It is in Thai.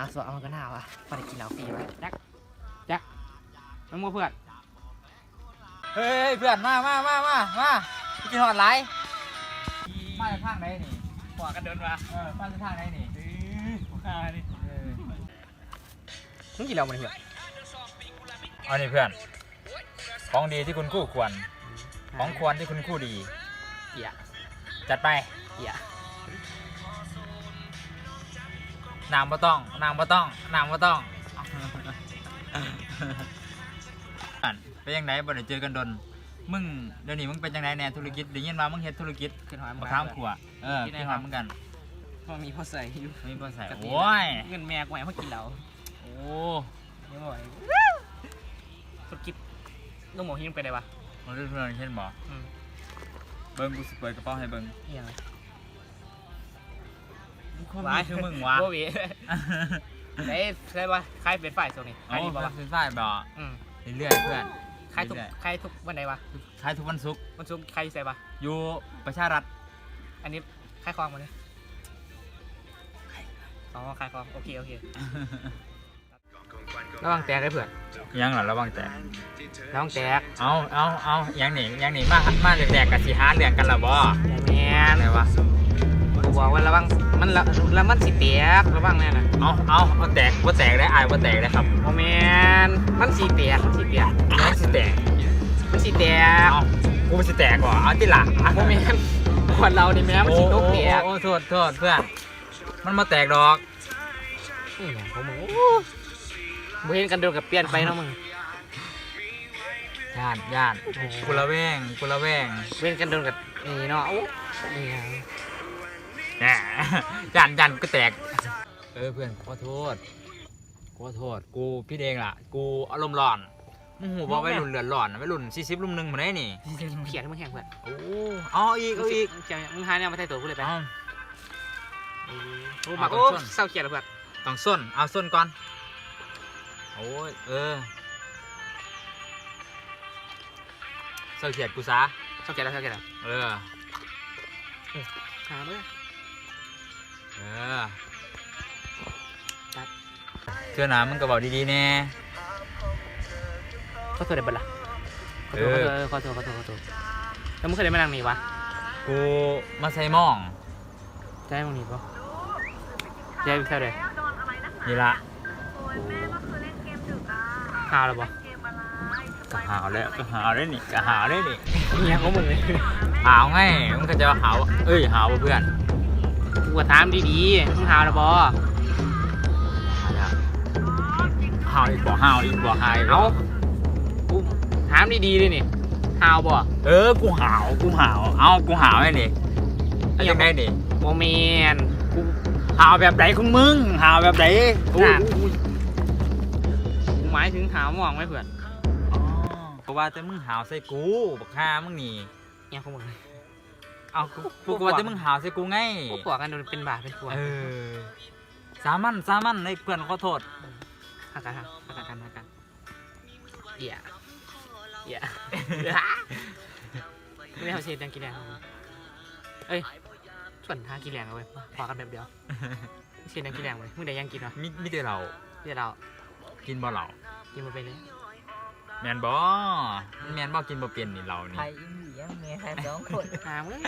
อะสวดเอามันก็น่าวะพอได้กินเหล้าฟรีวะมึงมาเพื่อน เฮ้ยเพื่อนมามามามามากินหอดไรมาจากทางไหนนี่หัวกันเดินมาเออมาจากทางไหนนี่หัวนี่เออมึงกินเหล้ามันเหี้ยเอานี่เพื่อน ของดีที่คุณคู่ควร ของควรที่คุณคู่ดีเหี้ยจัดไปเหี้ย นางบ่ต้อง นางบ่ต้อง นางบ่ต้องอันเป็นยังไงบ่ได้เจอกันดน มึงเดี๋ยวนี้มึงเป็นยังไงแน่ธุรกิจได้ยินว่ามึงเฮ็ดธุรกิจขึ้นหอยบักข้ามขัวเออพี่หอมเหมือนกันมันมีพอใส่อยู่ไม่พอใส่กะทิโอ้ยเงินแม่กูให้มากินเหล้าโอ้ไม่ไหวธุรกิจลูกหมูหิ้งไปได้ปะมันเรื่องเพื่อนเห็นบ่อืมเบิ่งกูสิเปิดกระเป๋าให้เบิ่งเหี้ย คนมีคือมึงวะโบวีได้ใช่ปะใครเป็นฝ่ายส่งนี่ใครเอาดีเพื่ปะอนวะซื้อฝ้ายบ่อืมเรื่อยๆเพื่อน ใครทุกเรื่อยใครทุกวันไหนวะๆขายทุกวันศุกร์วันศุกร์ใครใส่ปะอยู่ประชารัฐอันนี้ใครคลองมาเนี่ยอ๋อใครคลองโอเคโอเคระวังแตกเลยเพื่อนยังเหรอระวังแต่ระวังแตกเอาเอาเอายังหนียังหนีมามาแดกๆกับสิหาเรื่องกันละบ่แมนอะไรวะกู บอกว่าระวังมันละแล้วมันสิแตกระวังแน่น่ะเอาเอาเอาแตกว่าแตกได้อายว่าแตกได้ครับโอแมนมันสิแตกมันสิแตกยังสิแตกมันสิแตกเอากูมันสิแตกบ่เอาที่หลังโอแมนคนเรานี่แม่มันสิตกแตกโอ้โอ้โอ้โทษโทษเพื่อนมันมาแตกดอกนี่แหละของมึงบ่เห็นกันโดนกับเปลี่ยนไปเนาะมึงย่านย่านกูละแวงกูละแวงเว้นกันโดนกับนี่เนาะโอ้นี่ไง แหมย่านย่านก็แตก เออเพื่อนขอโทษขอโทษ กูพี่เองล่ะ กูอารมณ์ร้อนมึงหูบอกวัยรุ่นเลือดร้อนวัยรุ่นสี่สิบลุมหนึ่งมาได้นี่เขียนมึงแข่งเพื่อนโอ้เอาอีกเอาอีกเขียนมึงหาเนี่ยมาใส่ตัวกูเลยไปเอาโอ้มาเอาโอ้ก่อนเศร้าเขียนแล้วเพื่อนต้องส้นเอาส้นก่อนโอ้ยเออเสาเขียดกูซะเศร้าเขียนแล้วเศร้าเขียนแล้วเออหาเลย เออเชื่อหนามึงก็บอกดีๆแน่ขอโทษได้บ่ล่ะขอเอโทษอขอโทษขอโทษขอโทษแล้วมึงเคยได้มานั่งนี่วะกูมาใส่หม่องจะให้มึงนี่ปะจะให้เท่าไหร่นี่ละหาวแล้วปะก็หาวแล้วก็หาวได้นี่ก็หาวได้นี่เนี่ยของมึงเลยหาวไงมึงก็จะหาวเอ้ยหาวบ่เพื่อน กูก็ถามดีๆมึงหาวแล้วปะหาวอีกบ่หาวอีกบ่หายเอากูถามดีๆเลยนี่หาวปะเออกูหาวกูหาวเอากูหาวไอ้นี่เอาจังได้นี่โมเมนกูหาวแบบไหนของมึงหาวแบบไหนน่ะกูหมายถึงหาวมองไหมเพื่อนเพราะว่าแต่มึงหาวใส่กูบักฮามึงนี่เนี่ยของมึง เอากูกูก็ว่าแต่มึงหาวใส่กูไงกูกลัวกันโดนเป็นบาปเป็นกลัวเออสามันสามันในเพื่อนขอโทษหักกันหักหักกันหักกันเหี้ยเหี้ยไม่ได้เอาเชฟยังกินแรงเอ้ยส่วนท้ากินแรงเอาเว้ยพอกันแบบเดียวเชฟยังกินแรงเว้ยมึงได้ยังกินวะมิมิแต่เราเดี๋ยวเรากินบ่เรากินมาไปเลย แมนบ่แมนบ่กินบ่เป็นนี่เรานี่ ไทยอินเดียเมียไทยสองคน หามึง